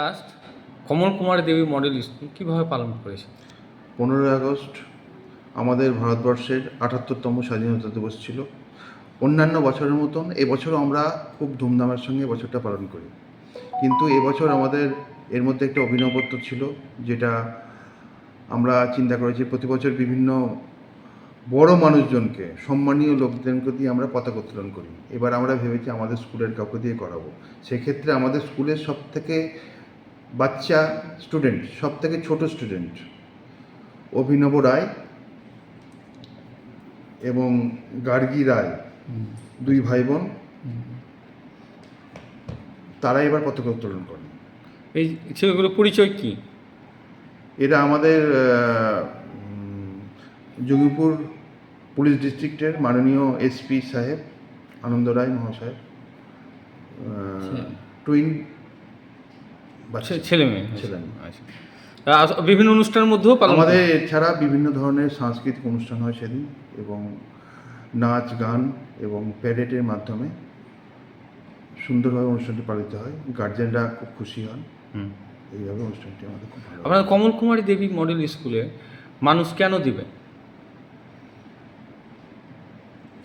Last Kamal Kumar Debi model school কীভাবে পালন করেছে পনেরোই আগস্ট আমাদের ভারতবর্ষের আটাত্তরতম স্বাধীনতা দিবস ছিল। অন্যান্য বছরের মতন এবছরও আমরা খুব ধুমধামের সঙ্গে বছরটা পালন করি। কিন্তু এবছর আমাদের এর মধ্যে একটা অভিনবত্ব ছিল, যেটা আমরা চিন্তা করেছি প্রতি বছর বিভিন্ন বড় মানুষজনকে, সম্মানীয় লোকজনকে দিয়ে আমরা পতাকা উত্তোলন করি। এবার আমরা ভেবেছি আমাদের স্কুলের কাউকে দিয়ে করাবো। সেক্ষেত্রে আমাদের স্কুলের সব থেকে বাচ্চা স্টুডেন্ট সব থেকে ছোট স্টুডেন্ট অভিনব রায় এবং গার্গী রায় দুই ভাই বোন তারা এবার পতাকা উত্তোলন করেন। এই ছেলেগুলোর পরিচয় কি? এরা আমাদের জঙ্গিপুর পুলিশ ডিস্ট্রিক্টের মাননীয় এসপি সাহেব আনন্দ রায় মহাশয় টুইন ছেলে মেয়ে ছেলে মেয়ে। আচ্ছা। বিভিন্ন অনুষ্ঠানের মধ্যেও আমাদের এছাড়া বিভিন্ন ধরনের সাংস্কৃতিক অনুষ্ঠান হয় সেদিন এবং নাচ গান এবং প্যারেডের মাধ্যমে সুন্দরভাবে অনুষ্ঠানটি পালিত হয়। গার্জেনরা খুব খুশি হন। এইভাবে অনুষ্ঠানটি আমাদের খুব ভালো আপনার কমল কুমারী দেবী মডেল স্কুলে মানুষ কেন দিবে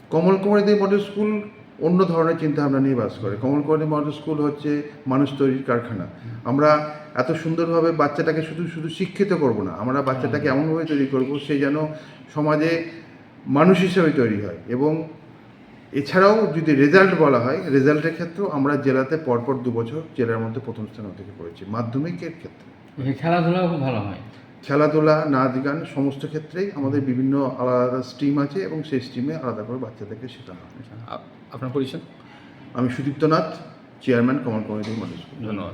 কমল কুমারী দেব মডেল স্কুল অন্য ধরনের চিন্তা ভাবনা নিয়ে বাস করে। কমল কুমারী মডেল স্কুল হচ্ছে মানুষ তৈরির কারখানা। আমরা এত সুন্দরভাবে বাচ্চাটাকে শুধু শুধু শিক্ষিত করব না আমরা বাচ্চাটাকে এমনভাবে তৈরি করব সে যেন সমাজে মানুষ হিসেবে তৈরি হয় এবং এছাড়াও যদি রেজাল্ট বলা হয় রেজাল্টের ক্ষেত্রেও আমরা জেলাতে পরপর দু বছর জেলার মধ্যে প্রথম স্থান অধিকার করেছি মাধ্যমিকের ক্ষেত্রে। খেলাধুলাও খুব ভালো হয়। খেলাধুলা নাচ গান সমস্ত ক্ষেত্রেই আমাদের বিভিন্ন আলাদা আলাদা স্ট্রিম আছে এবং সেই স্ট্রিমে আলাদা করে বাচ্চাদেরকে শেখানো হয়। আপ- আপনার পরিচয়? আমি Sudipta Nath chairman common committee model ধন্যবাদ।